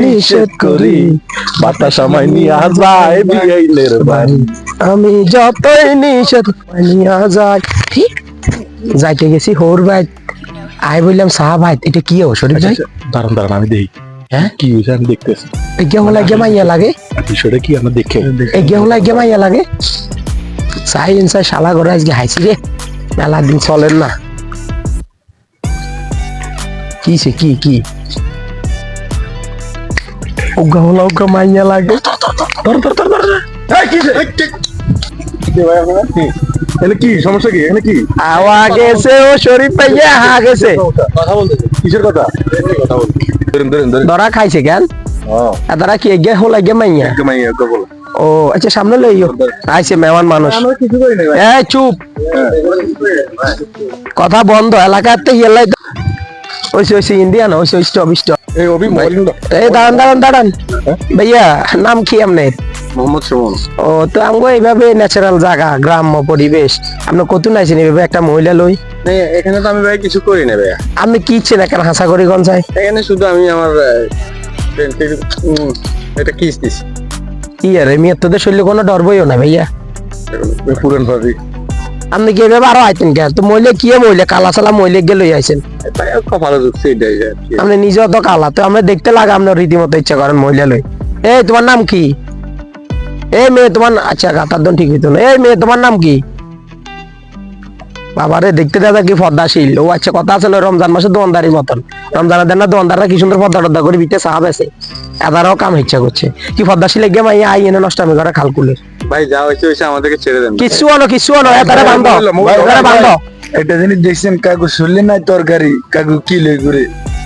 নিষেধ করি বাতাস আমায় নিয়ে যায় বিয়েলের বাড়ি। আমি যতই নিষেধ নিয়ে? যাইতে গেছি হোর ভাই। আই বললাম সাহা ভাই এটা কি হো শরীফ ভাই? দাঁড়ান দাঁড়ান আমি দেখি। হ্যাঁ? কি হয়েছে আমি দেখতেছি। এগিয়ে হলা এগিয়ে মাইয়া লাগে। বিষয়টা কি আমরা দেখে? এগিয়ে হলা এগিয়ে মাইয়া লাগে। সাই ইনসাই শালা করে আজকে হাইছি রে। মেলা দিন চলেন না। কি সে কি কি? ওগা হলা ওগা মাইয়া লাগে। ধর ধর ধর ধর ধর। এই, কি কি? এখানে কি সমস্যা কি? এখানে কি? আওয়া গেছে ও শরীফ ভাইয়া হা গেছে। কথা বলতেছে কিসের কথা? কথা বল ধরেন ধরেন ধরেন। ধরা খাইছে কেন হ্যাঁ। আর কি এগিয়ে হলা এগিয়ে মাইয়া? একদম এই একদম বলো ও আচ্ছা সামনে লইও আইছে মেওয়ান মানুষ। এই চুপ। কথা বন্ধ এলাকাতে গেলাই ওইসে ওইসে ইন্ডিয়ান ওইসে ওই স্টপ স্টপ এই অভি মোবাইল এই দাঁড়ান দাঁড়ান দাঁড়ান। ভাইয়া নাম কি আপনার? মোহাম্মদ সুমন। ও তো আমগো এইভাবে ন্যাচারাল জায়গা গ্রাম্য পরিবেশ আপনি কত নাইছেন এইভাবে একটা মহিলা লই? এখানে তো আমি ভাই কিছু করি না ভাই আপনি কি ইচ্ছেন এখন হাসা করি গঞ্জায় এখানে শুধু আমি আমার এটা কিস দিস কি আর মেয়ের তোদের শরীরে কোনো ডর বইও না ভাইয়া। পুরান ভাবি। আপনি এভাবে আরও আইতেন কেন তো মহিলা কি মহিলা কালা সালা মহিলা গিয়ে লই আইছেন আপনি নিজে অত কালা তো আমরা দেখতে লাগা আপনার রীতিমতো ইচ্ছা করেন মহিলা লই। এই তোমার নাম কি? এই মেয়ে তোমার আচ্ছা গাতার দন ঠিক হইতো না। এই মেয়ে তোমার নাম কি? বাবারে দেখতে দাদা কি পদ্মাশীল ও আচ্ছা কথা আছে না রমজান মাসে দোয়ানদারি মতন। রমজানের দেন না দোয়ানদাররা কি সুন্দর পদ্মা টদ্দা করে বিতে সাহাব আছে। এদারও কাম ইচ্ছা করছে। কি পদ্মাশীল মাইয়া আই এনে নষ্ট আমি ঘরে খালকুলে ভাই যা হয়েছে হয়েছে আমাদেরকে ছেড়ে দেন। কিছু আনো কিছু আনো এতারে বান্ধ এতারে বান্ধ এটা জিনিস দেখছেন কাকু শুনলেন নাই তরকারি? কাকু কি লই করে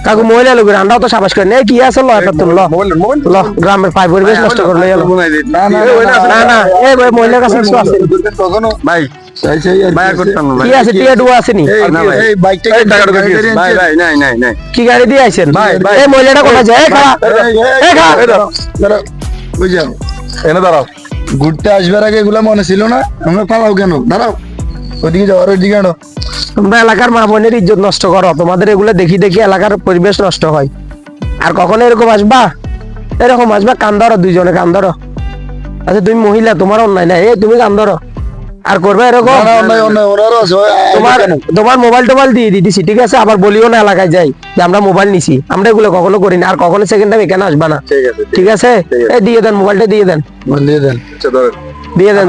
কাকু মহিলা লোকের আন্ডাও তো সাবাস করে। নেই কি আছে লো এটা তুল লো। মোবাইল মোবাইল ল গ্রামের পাই পরিবেশ নষ্ট করলে এলো। না না না না এই ভাই মহিলার কাছে কিছু আছে। ভাই সেই সেই আর কি আর করতাম না কি আছে টিয়া ডুয়া আছে? নি? না ভাই। এই বাইকটা এই টাকাটা কই দিয়েছে? ভাই ভাই নাই নাই নাই। কি গাড়ি দিয়ে আইছেন? ভাই, ভাই। এই মহিলাটা কোথায় যায়? এই খাওয়া এই খা। বুঝলাম। এনে দাঁড়াও। ঘুরতে আসবার আগে এগুলা মনে ছিল না। আমরা পালাও কেন? দাঁড়াও। ওদিকে যাওয়ার ওইদিকে আনো। তোমরা এলাকার মা বোনের ইজ্জত নষ্ট করো। তোমাদের এগুলো দেখি দেখি এলাকার পরিবেশ নষ্ট হয়। আর কখনো এরকম আসবা? এরকম আসবা কান দুইজনে কান আচ্ছা তুমি মহিলা, তোমার অন্যায় না এ তুমি কান ধরো আর করবে এরকম? তোমার তোমার মোবাইল টোবাইল দিয়ে দিতেছি ঠিক আছে? আবার বলিও না এলাকায় যাই যে আমরা মোবাইল নিছি। আমরা এগুলো কখনো করি না আর কখনো সেকেন্ড টাইম এখানে আসবা না। ঠিক আছে। এই দিয়ে দেন মোবাইলটা দিয়ে দেন। দিয়ে দেন। আচ্ছা দিয়ে দেন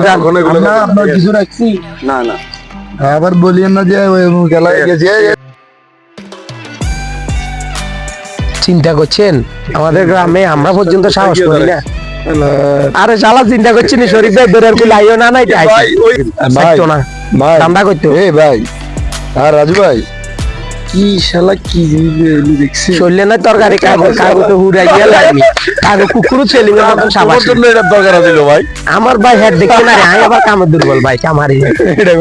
আপনার কিছু রাখছি। না না। আবার বলিয়েন না যে আছে। গেছে। চিন্তা করছেন? আমাদের গ্রামে আমরা পর্যন্ত সাহস করি না। আরে শালা চিন্তা করছি না শরীফ ভাই? বেরের কুল আইও না নাই ভাই ভাই না। ভাই ঠান্ডা করতো এই ভাই আর রাজু ভাই কি শালা কি দেখছি। চললে না তরকারি কাগো কাগো তো হুড়াই গিয়ে লাগবি। কাগো কুকুরু ছেলিং এর মতন সাবাস। জন্য এটা দরকার ছিল ভাই। আমার ভাই হেড দেখতে না রে আমি আবার কামের দুর্বল ভাই কামারি এটা